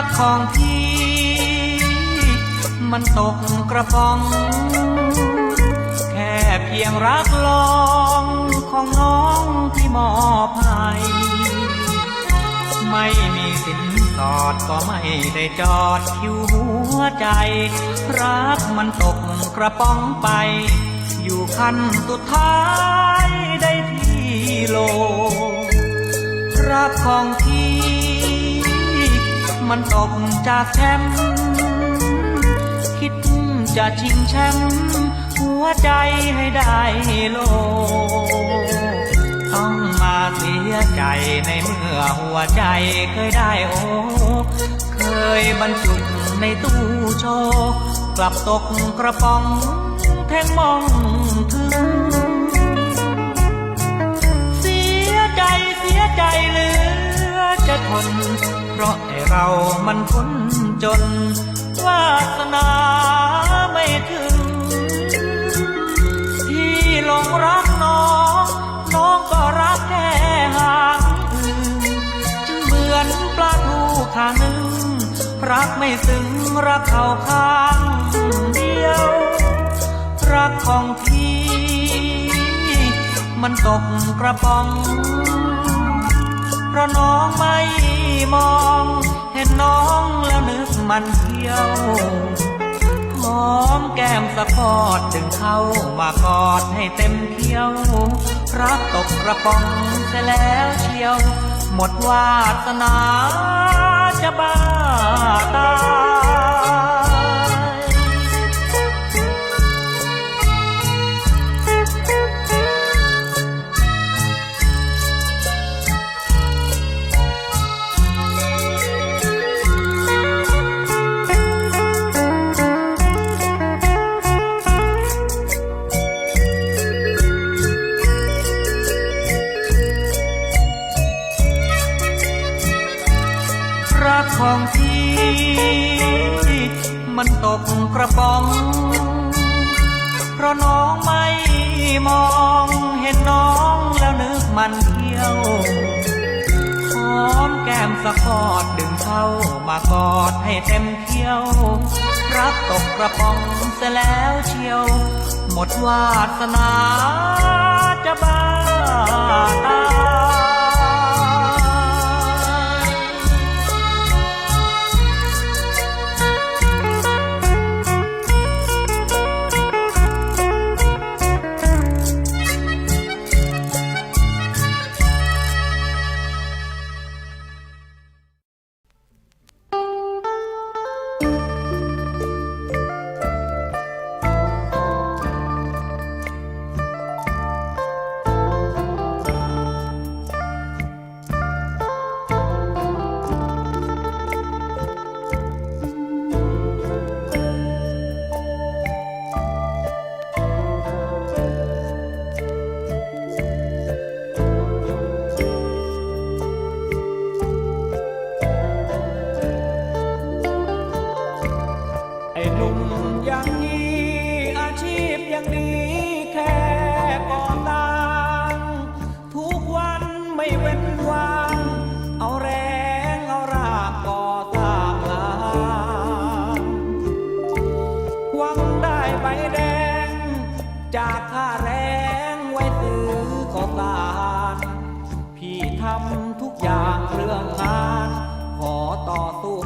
รักของพี่ มันตกกระป๋อง แค่เพียงรักลองของน้องที่มอบให้ไม่มีสินสอดก็ไม่ได้จอดคิวหัวใจ รักมันตกกระป๋องไป อยู่ขั้นสุดท้ายได้ที่โลรักของพี่ มันตกจากแชมป์คิดจะชิงแชมป์หัวใจให้ได้โล ต้องมาเสียใจในเมื่อหัวใจเคยได้โอ เคยบรรจุในตู้โชว์กลับตกกระป๋องแทงมองถึงเสียใจเสียใจเหลือจะทน เพราะไอ เรามันคนจน วาสนาไม่ถึง ที่หลงรักน้อง น้องก็รักแค่ห่างจึงเหมือนปลาทูข้างหนึ่ง รักไม่ซึ้งรักเขาข้างเดียว รักของพี่ มันตกกระป๋อง เพราะน้องไม่ มอง เห็นน้องแล้วนึกมันเที่ยวหอมแก้มสะพอดดึงเข้ามากอดให้เต็มเที่ยวรักตกกระป๋องเสียแล้วเชียว หมดวาสนาจะบ้าตา ของพี่ มันตกกระป๋อง เพราะน้องไม่มองเห็นน้องแล้วนึกมันเที่ยวหอมแก้มสะกอดดึงเข้ามากอดให้เต็มเที่ยวรักตกกระป๋องเสียแล้วเชียว หมดวาสนาจะบ้าตา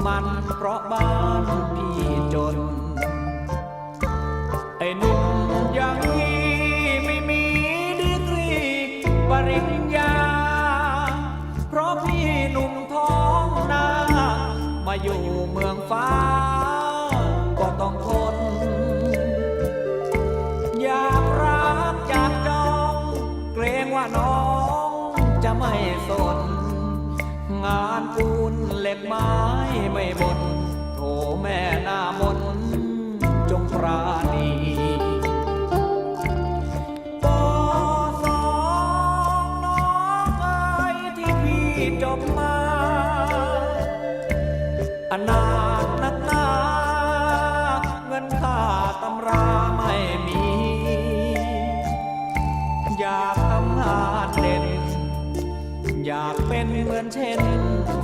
มันเพราะบ้านพี่จน ไอ้หนุ่มอย่างนี้ไม่มีดีกรีปริญญา เพราะพี่หนุ่มท้องนา มาอยู่เมืองฟ้า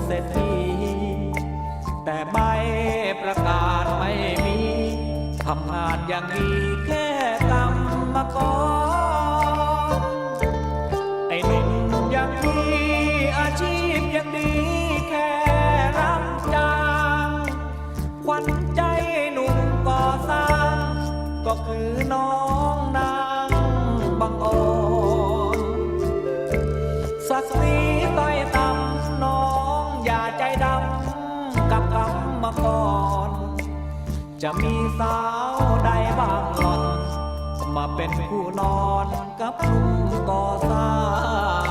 เศรษฐีแต่ใบประกาศไม่มีทำงานอย่างนี้แค่กรรมกรไอ้หนุ่มอย่างนี้อาชีพอย่างดีแค่รับจ้างขวัญใจหนุ่มก่อสร้าง ก็คือน้องนางบางออนศักดิ์ จะมีสาวใดบ้างหล่อน มาเป็นคู่นอนกับหนุ่มก่อสร้าง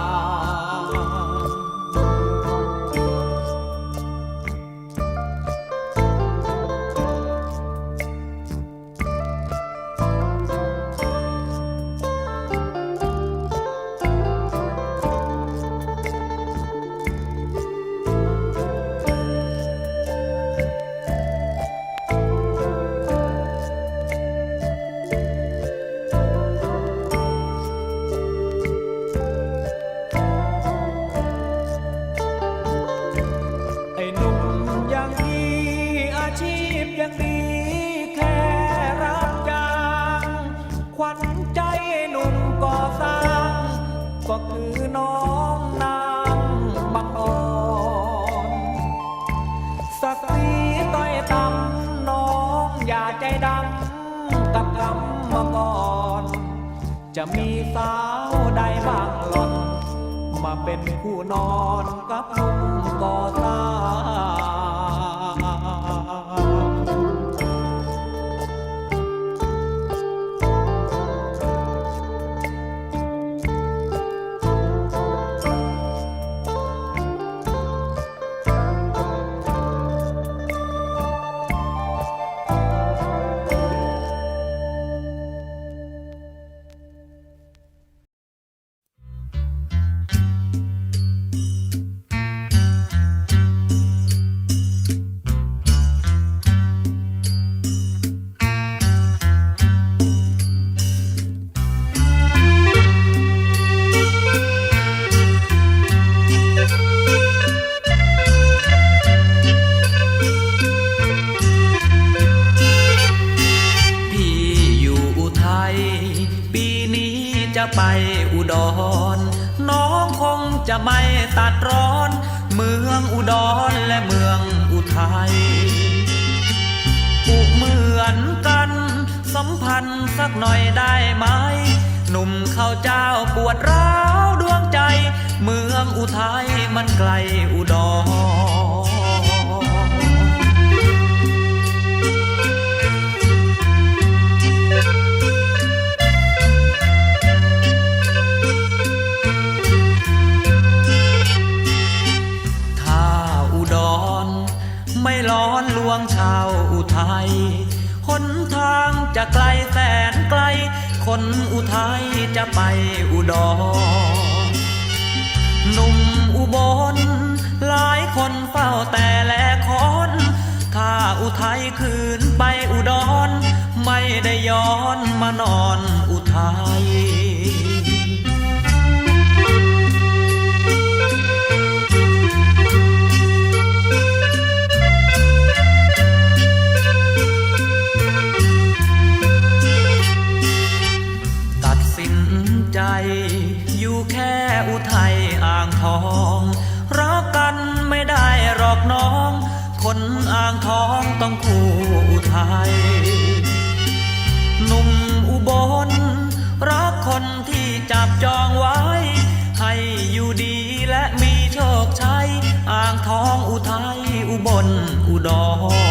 ขวัญใจหนุ่มก่อสร้าง ก็คือน้องนางบางออนศักดิ์ศรีต้อยต่ำน้องอย่าใจดำกับกรรมกรจะมีสาวใดบ้างหล่อน มาเป็นคู่นอนกับหนุ่มก่อสร้างัดร้อน เมืองอุดรและเมืองอุทัยอุเหมือนกันสัมพันธ์สักหน่อยได้ไหม หนุ่มเข้าเจ้าปวดร้าวดวงใจ เมืองอุทัยมันไกลอุดร คนอุทัยจะไปอุดรหนุ่มอุบลหลายคนเฝ้าแต่แลคอนถ้าอุทัยคืนไปอุดร ไม่ได้ย้อนมานอนอุทัย ต้องคู่อุทัยหนุ่มอุบล รักคนที่จับจองไว้ ให้อยู่ดีและมีโชคชัย อ่างทองอุทัยอุบลอุดร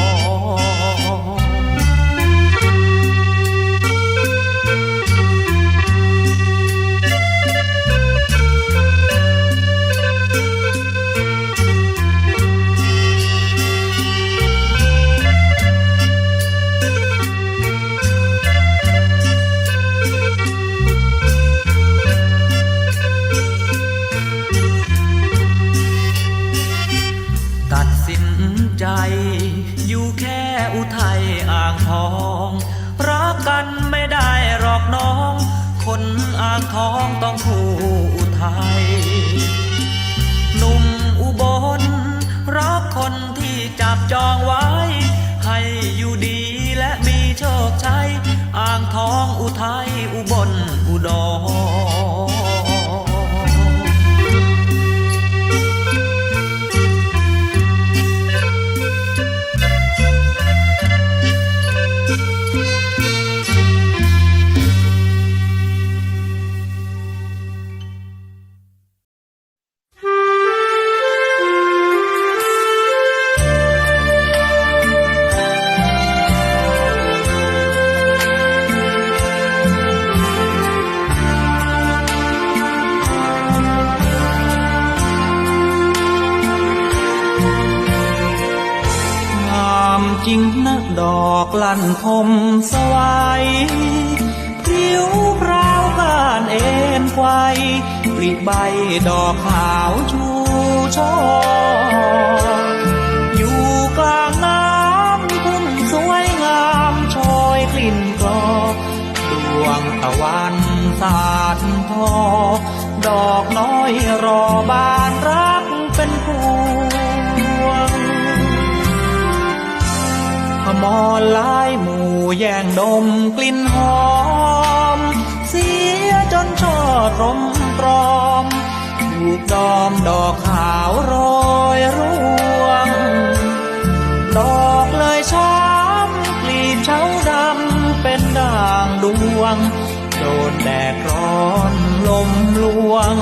ทองอุทัยอุบลอุดร ปลีใบดอกขาวชูช่ออยู่กลางน้ำพุ่นสวยงามโชยกลิ่นกลอดวงตะวันสาดทอ ดอกน้อยรอบานรักเป็นพวงขมอลายหมู่แย่งดมกลิ่นหอม เสีย นช่อตรมตรอมถูกดอมดอกขาวโรยร่วง ดอกเลยช้ำกลีบเช้าดำเป็นด่างดวง โดนแดดร้อนลมลวง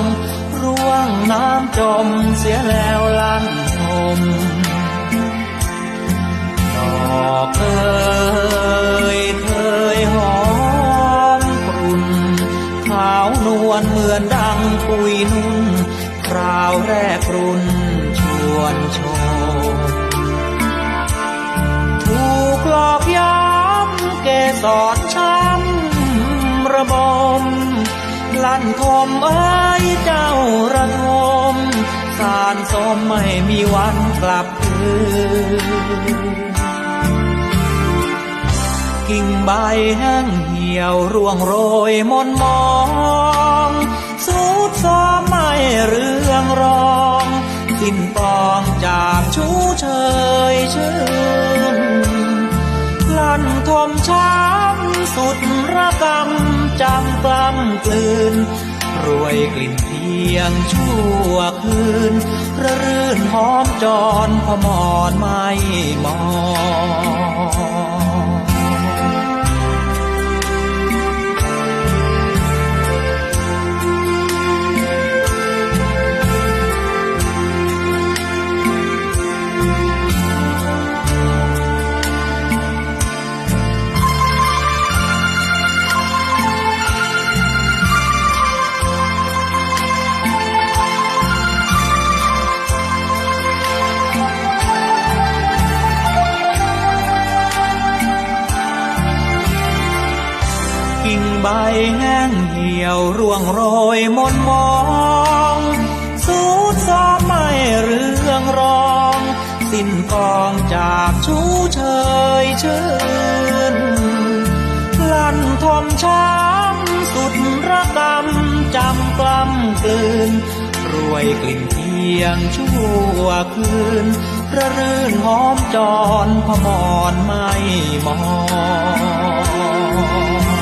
ร่วงน้ำจมเสียแล้วลั่นทมดอกเอ่ ลั่นทมเอ้ยเจ้าระทมสารสมไม่มีวันกลับคืนกิ่งใบแห้งเหี่ยวร่วงโรยมนมองสุดซ้อมไม่เรื่องรองสิ้นปองจากชูเชยชื่นลั่นทมช้ำสุดระกำ จำกล้ำกลืน รวยกลิ่นเพียงชั่วคืน ระรื่นหอมจรพมอนไม่มอง ร่วงโรยมนมองสูดซ้อมไม่เรื่องรอง สิ้นกองจากชูเชยชื่นลั่นทมช้ำสุดระกำจำกล้ำกลืนรวยกลิ่นเพียงชั่วคืนระรื่นหอมจรพมอนไม่มอง